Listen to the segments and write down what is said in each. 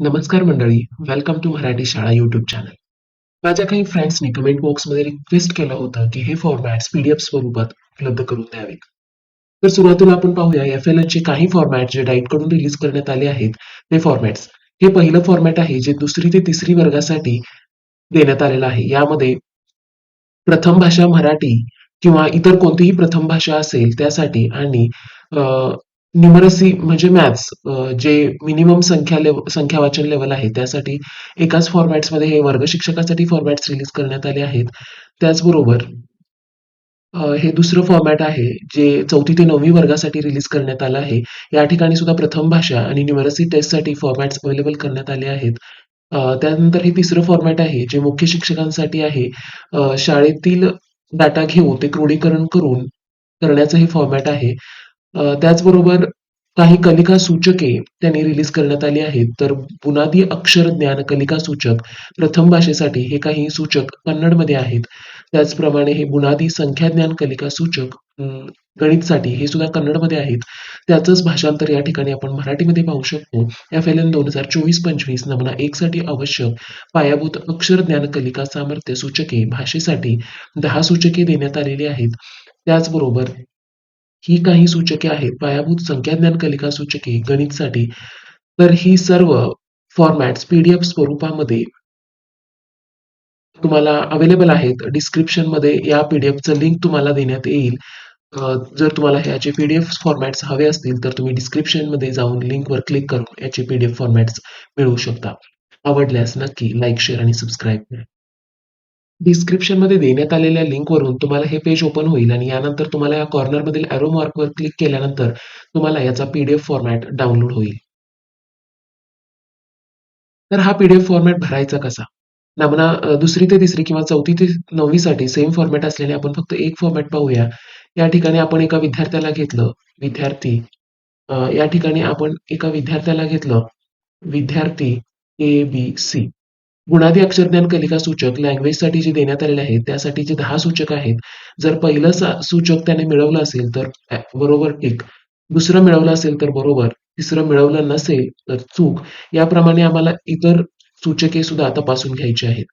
नमस्कार मंडळी, welcome to Marathi शाळा युट्यूब चॅनल. माझ्या काही फ्रेंड्सनी कमेंट बॉक्समध्ये रिक्वेस्ट केलं होतं की हे फॉर्मॅट्स पीडीएफ स्वरूपात उपलब्ध करून द्यावे तर सुरुवातीला आपण पाहूया एफ एल चे काही फॉर्मॅट जे डाईटकडून रिलीज करण्यात आले आहेत ते फॉर्मॅट्स. हे पहिलं फॉर्मॅट आहे जे दुसरी ते तिसरी वर्गासाठी देण्यात आलेलं आहे. यामध्ये प्रथम भाषा मराठी किंवा इतर कोणतीही प्रथम भाषा असेल त्यासाठी आणि न्यूमरसी म्हणजे मॅथ्स जे मिनिमम संख्या लेव संख्या वाचन लेवल आहे त्यासाठी एकाच फॉर्मॅट्समध्ये हे वर्ग शिक्षकासाठी फॉर्मॅट्स रिलीज करण्यात आले आहेत. त्याचबरोबर हे दुसरं फॉर्मॅट आहे जे चौथी ते नववी वर्गासाठी रिलीज करण्यात आलं आहे. या ठिकाणी सुद्धा प्रथम भाषा आणि न्युमरसी टेस्टसाठी फॉर्मॅट्स अवेलेबल करण्यात आले आहेत. त्यानंतर हे तिसरं फॉर्मॅट आहे जे मुख्य शिक्षकांसाठी आहे. शाळेतील डाटा घेऊन ते क्रोडीकरण करून करण्याचं हे फॉर्मॅट आहे. त्याचबरोबर काही कलिका सूचके त्यांनी रिलीज करण्यात आली आहेत. तर बुनादी अक्षर ज्ञान कलिका सूचक प्रथम भाषेसाठी हे काही सूचक कन्नडमध्ये आहेत. त्याचप्रमाणे हे बुनादी संख्या ज्ञान कलिका सूचक गणितसाठी हे सुद्धा कन्नडमध्ये आहेत. त्याचंच भाषांतर या ठिकाणी आपण मराठीमध्ये पाहू शकतो. FLN 2024-25 नमुना एक साठी आवश्यक पायाभूत अक्षर ज्ञान कलिका सामर्थ्य सूचके भाषेसाठी दहा सूचके देण्यात आलेली आहेत. त्याचबरोबर ही काही सूचके आहेत पायाभूत संख्याज्ञान कलिका सूचके गणितसाठी. तर ही सर्व फॉर्मॅट्स पीडीएफ स्वरूपामध्ये तुम्हाला अवेलेबल आहेत. डिस्क्रिप्शनमध्ये या पीडीएफचं लिंक तुम्हाला देण्यात येईल. जर तुम्हाला ह्याचे पीडीएफ फॉर्मॅट्स हवे असतील तर तुम्ही डिस्क्रिप्शनमध्ये जाऊन लिंकवर क्लिक करून याचे पीडीएफ फॉर्मॅट्स मिळवू शकता. आवडल्यास नक्की लाईक, शेअर आणि सबस्क्राईब करा. डिस्क्रिप्शनमध्ये देण्यात आलेल्या लिंकवरून तुम्हाला हे पेज ओपन होईल आणि यानंतर तुम्हाला या कॉर्नरमधील एरो मार्कवर क्लिक केल्यानंतर तुम्हाला याचा पीडीएफ फॉर्मॅट डाउनलोड होईल. तर हा पीडीएफ फॉर्मॅट भरायचा कसा? नमुना दुसरी ते तिसरी किंवा चौथी ते नववीसाठी सेम फॉर्मॅट असल्याने आपण फक्त एक फॉर्मॅट पाहूया. या ठिकाणी आपण एका विद्यार्थ्याला घेतलं, विद्यार्थी या ठिकाणी आपण एका विद्यार्थ्याला घेतलं, विद्यार्थी ए, बी, सी. गुणादी अक्षरज्ञान कलिका सूचक लँग्वेजसाठी जे देण्यात आलेले आहेत त्यासाठी जे दहा सूचक आहेत. जर पहिलं सूचक त्याने मिळवलं असेल तर बरोबर टिक. दुसरं मिळवलं असेल तर बरोबर. तिसरं मिळवलं नसेल तर चूक. याप्रमाणे आम्हाला इतर सूचके सुद्धा तपासून घ्यायची आहेत.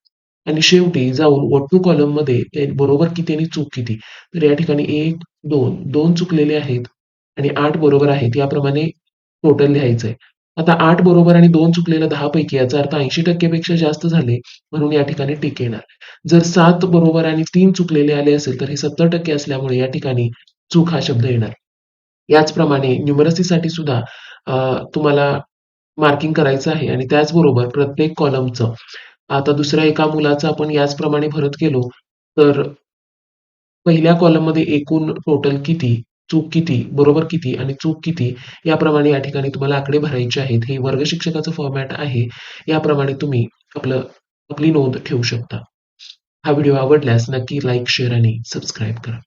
आणि शेवटी जाऊन व्हॉट टू कॉलममध्ये बरोबर किती आणि चूक किती. तर या ठिकाणी 1, 2, 2 चुकलेले आहेत आणि आठ बरोबर आहेत. याप्रमाणे टोटल लिहायचंय. आता आठ बरोबर आणि दोन चुकलेलं दहा पैकी याचा अर्थ 80% पेक्षा जास्त झाले म्हणून या ठिकाणी टिक येणार. जर सात बरोबर आणि तीन चुकलेले आले असेल तर हे 70% असल्यामुळे या ठिकाणी चूक हा शब्द येणार. याचप्रमाणे न्युमरसीसाठी सुद्धा तुम्हाला मार्किंग करायचं आहे आणि त्याचबरोबर प्रत्येक कॉलमचं आता दुसऱ्या एका मुलाचं आपण याचप्रमाणे भरत गेलो तर पहिल्या कॉलममध्ये एकूण टोटल किती, चूक किती, बरोबर किती आणि चूक किती याप्रमाणे या ठिकाणी तुम्हाला आकडे भरायचे आहेत. हे वर्ग शिक्षकाचं फॉर्मॅट आहे. याप्रमाणे तुम्ही आपलं आपली नोंद ठेवू शकता. हा व्हिडिओ आवडल्यास नक्की लाईक, शेअर आणि सबस्क्राईब करा.